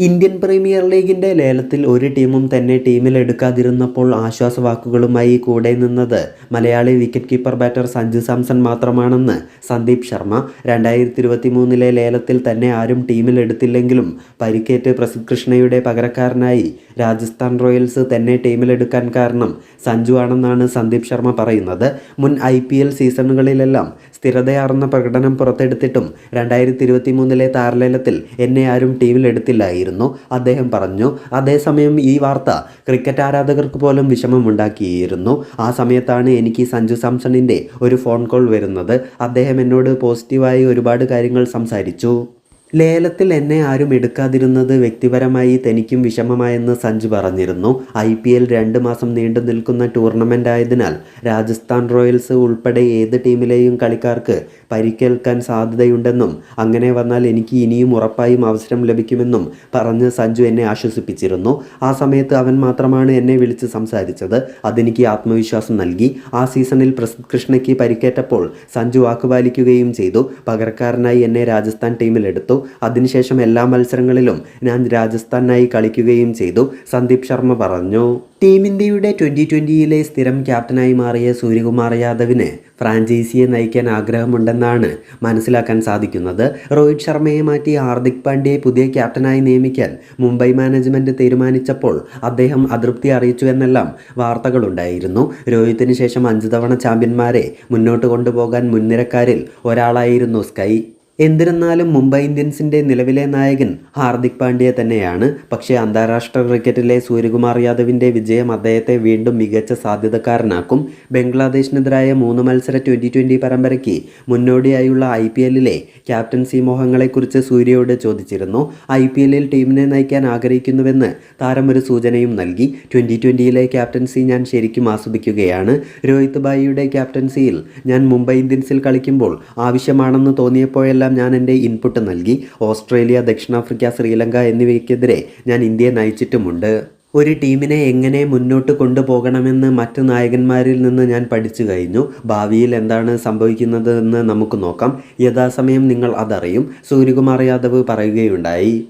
Indian premier ലീഗിന്റെ ലേലത്തിൽ ഒരു ടീമും തന്നെ ടീമിൽ എടുക്കാതിരുന്നപ്പോൾ ആശ്വാസവാക്കുകളുമായി കൂടെ നിന്നത് Malayali wicket keeper batter Sanju Samson മാത്രമാണെന്ന് സന്ദീപ് ശർമ്മ രണ്ടായിരത്തി ഇരുപത്തി മൂന്നിലെ ലേലത്തിൽ തന്നെ ആരും ടീമിൽ എടുത്തില്ലെങ്കിലും പരിക്കേറ്റ് പ്രസിദ്ധ് കൃഷ്ണയുടെ പകരക്കാരനായി രാജസ്ഥാൻ റോയൽസ് തന്നെ ടീമിലെടുക്കാൻ കാരണം സഞ്ജു ആണെന്നാണ് സന്ദീപ് ശർമ്മ പറയുന്നത്. മുൻ ഐ പി എൽ സീസണുകളിലെല്ലാം സ്ഥിരതയാർന്ന പ്രകടനം പുറത്തെടുത്തിട്ടും രണ്ടായിരത്തി ഇരുപത്തി മൂന്നിലെ താരലേലത്തിൽ എന്നെ ആരും ടീമിലെടുത്തില്ലായിരുന്നു അദ്ദേഹം പറഞ്ഞു അതേസമയം ഈ വാർത്ത ക്രിക്കറ്റ് ആരാധകർക്ക് പോലും വിഷമം ഉണ്ടാക്കിയിരുന്നു ആ സമയത്താണ് എനിക്ക് സഞ്ജു സാംസണിന്റെ ഒരു ഫോൺ കോൾ വരുന്നത്. അദ്ദേഹം എന്നോട് പോസിറ്റീവായി ഒരുപാട് കാര്യങ്ങൾ സംസാരിച്ചു. ലേലത്തിൽ എന്നെ ആരും എടുക്കാതിരുന്നത് വ്യക്തിപരമായി തനിക്കും വിഷമമായെന്ന് സഞ്ജു പറഞ്ഞിരുന്നു. ഐ പി എൽ രണ്ട് മാസം നീണ്ടു നിൽക്കുന്ന ടൂർണമെന്റ് ആയതിനാൽ രാജസ്ഥാൻ റോയൽസ് ഉൾപ്പെടെ ഏത് ടീമിലെയും കളിക്കാർക്ക് പരിക്കേൽക്കാൻ സാധ്യതയുണ്ടെന്നും അങ്ങനെ വന്നാൽ എനിക്ക് ഇനിയും ഉറപ്പായും അവസരം ലഭിക്കുമെന്നും പറഞ്ഞ് സഞ്ജു എന്നെ ആശ്വസിപ്പിച്ചിരുന്നു. ആ സമയത്ത് അവൻ മാത്രമാണ് എന്നെ വിളിച്ച് സംസാരിച്ചത്. അതെനിക്ക് ആത്മവിശ്വാസം നൽകി. ആ സീസണിൽ പ്രസിദ്ധ് കൃഷ്ണയ്ക്ക് പരിക്കേറ്റപ്പോൾ സഞ്ജു വാക്കുപാലിക്കുകയും ചെയ്തു. പകരക്കാരനായി എന്നെ രാജസ്ഥാൻ ടീമിലെടുത്തു. അതിനുശേഷം എല്ലാ മത്സരങ്ങളിലും ഞാൻ രാജസ്ഥാനായി കളിക്കുകയും ചെയ്തു. സന്ദീപ് ശർമ്മ പറഞ്ഞു. ടീം ഇന്ത്യയുടെ ട്വന്റി ട്വന്റിയിലെ സ്ഥിരം ക്യാപ്റ്റനായി മാറിയ സൂര്യകുമാർ യാദവിന് ഫ്രാഞ്ചൈസിയെ നയിക്കാൻ ആഗ്രഹമുണ്ടെന്നാണ് മനസ്സിലാക്കാൻ സാധിക്കുന്നത്. രോഹിത് ശർമ്മയെ മാറ്റി ഹാർദിക് പാണ്ഡ്യയെ പുതിയ ക്യാപ്റ്റനായി നിയമിക്കാൻ മുംബൈ മാനേജ്മെന്റ് തീരുമാനിച്ചപ്പോൾ അദ്ദേഹം അതൃപ്തി അറിയിച്ചു എന്നെല്ലാം വാർത്തകളുണ്ടായിരുന്നു. രോഹിത്തിന് ശേഷം അഞ്ച് തവണ ചാമ്പ്യന്മാരെ മുന്നോട്ട് കൊണ്ടുപോകാൻ മുൻനിരക്കാരിൽ ഒരാളായിരുന്നു സ്കൈ. എന്നിരുന്നാലും മുംബൈ ഇന്ത്യൻസിന്റെ നിലവിലെ നായകൻ ഹാർദിക് പാണ്ഡ്യ തന്നെയാണ്. പക്ഷേ അന്താരാഷ്ട്ര ക്രിക്കറ്റിലെ സൂര്യകുമാർ യാദവിന്റെ വിജയം അദ്ദേഹത്തെ വീണ്ടും മികച്ച സാധ്യതക്കാരനാക്കും. ബംഗ്ലാദേശിനെതിരായ മൂന്ന് മത്സര ട്വന്റി ട്വന്റി പരമ്പരയ്ക്ക് മുന്നോടിയായുള്ള ഐ പി എല്ലിലെ ക്യാപ്റ്റൻസി മോഹങ്ങളെക്കുറിച്ച് സൂര്യയോട് ചോദിച്ചിരുന്നു. ഐ പി എല്ലിൽ ടീമിനെ നയിക്കാൻ ആഗ്രഹിക്കുന്നുവെന്ന് താരം ഒരു സൂചനയും നൽകി. ട്വന്റി ട്വന്റിയിലെ ക്യാപ്റ്റൻസി ഞാൻ ശരിക്കും ആസ്വദിക്കുകയാണ്. രോഹിത് ബായിയുടെ ക്യാപ്റ്റൻസിയിൽ ഞാൻ മുംബൈ ഇന്ത്യൻസിൽ കളിക്കുമ്പോൾ ആവശ്യമാണെന്ന് തോന്നിയപ്പോഴെല്ലാം ഞാൻ എന്റെ ഇൻപുട്ട് നൽകി. ഓസ്ട്രേലിയ ദക്ഷിണാഫ്രിക്ക ശ്രീലങ്ക എന്നിവയ്ക്കെതിരെ ഞാൻ ഇന്ത്യയെ നയിച്ചിട്ടുമുണ്ട്. ഒരു ടീമിനെ എങ്ങനെ മുന്നോട്ട് കൊണ്ടുപോകണമെന്ന് മറ്റ് നായകന്മാരിൽ നിന്ന് ഞാൻ പഠിച്ചു കഴിഞ്ഞു. ഭാവിയിൽ എന്താണ് സംഭവിക്കുന്നതെന്ന് നമുക്ക് നോക്കാം. യഥാസമയം നിങ്ങൾ അതറിയും. സൂര്യകുമാർ യാദവ് പറയുകയുണ്ടായി.